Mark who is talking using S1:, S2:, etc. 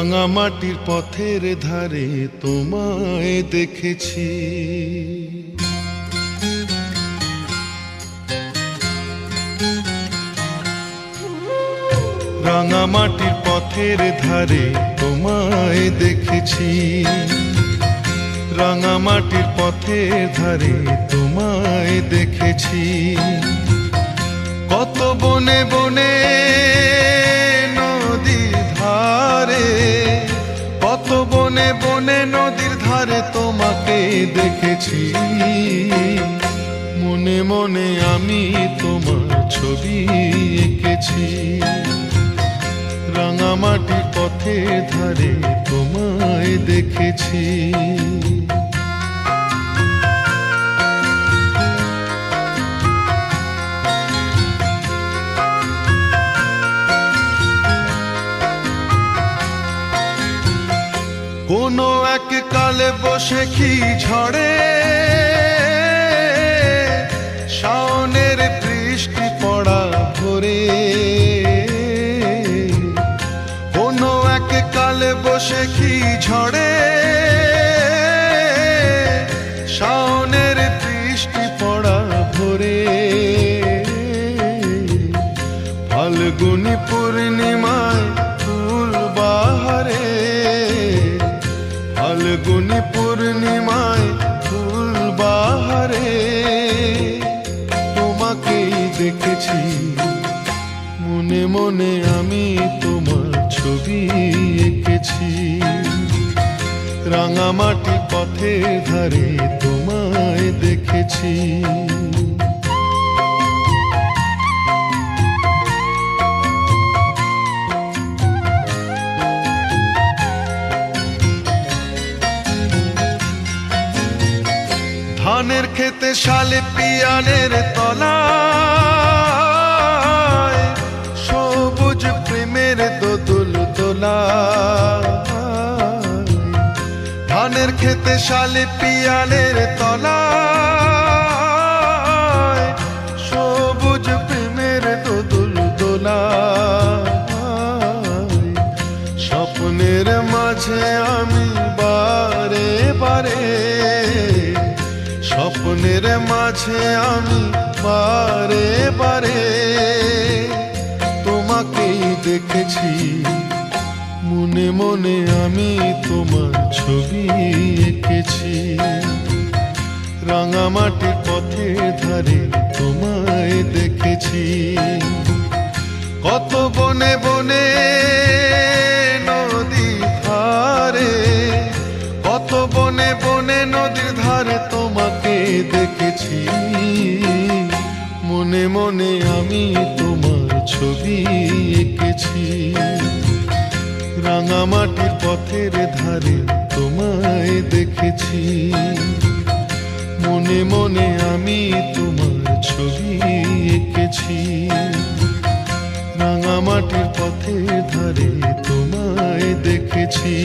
S1: রাঙামাটির পথের ধারে তোমায় দেখেছি। রাঙামাটির পথের ধারে তোমায় দেখেছি। রাঙামাটির পথের ধারে তোমায় দেখেছি। কত বনে বনে বনে বনে নদীর ধারে তোমাকে দেখেছি। মনে মনে আমি তোমার ছবি এঁকেছি। রাঙামাটি পথে ধারে তোমায় দেখেছি। কোনো এক কালে বসে কি ঝড়ে? শাওনের বৃষ্টি পড়া ভরে। কোনো এক কালে বসে কি ঝড়ে? শাওনের বৃষ্টি পড়া ভরে। ফাল্গুনি ফাল্গুনি পূর্ণিমায় ফুল বাহারে, তোমাকেই দেখেছি। মনে মনে আমি তোমার ছবি এঁকেছি। রাঙামাটি পথে ধারে তোমায় দেখেছি। ধানের খেতে শালে পিয়ানের তলায়, সবুজ প্রেমের দোদুল দোলায় ধানের খেতে শালে পিয়ানের তলায়, সবুজ প্রেমের দোদুল দোলায় স্বপ্নের মাঝে আমি বারে বারে স্বপ্নের মাঝে আমি বারে বারে তোমাকেই দেখেছি। মনে মনে আমি তোমার ছবি এঁকেছি। রাঙামাটির পথে ধারে তোমায় দেখেছি। কত বনে দেখেছি। মনে মনে আমি তোমার ছবি এঁকেছি। রাঙামাটির পথের ধারে তোমায় দেখেছি। মনে মনে আমি তোমার ছবি এঁকেছি। রাঙামাটির পথের ধারে তোমায় দেখেছি।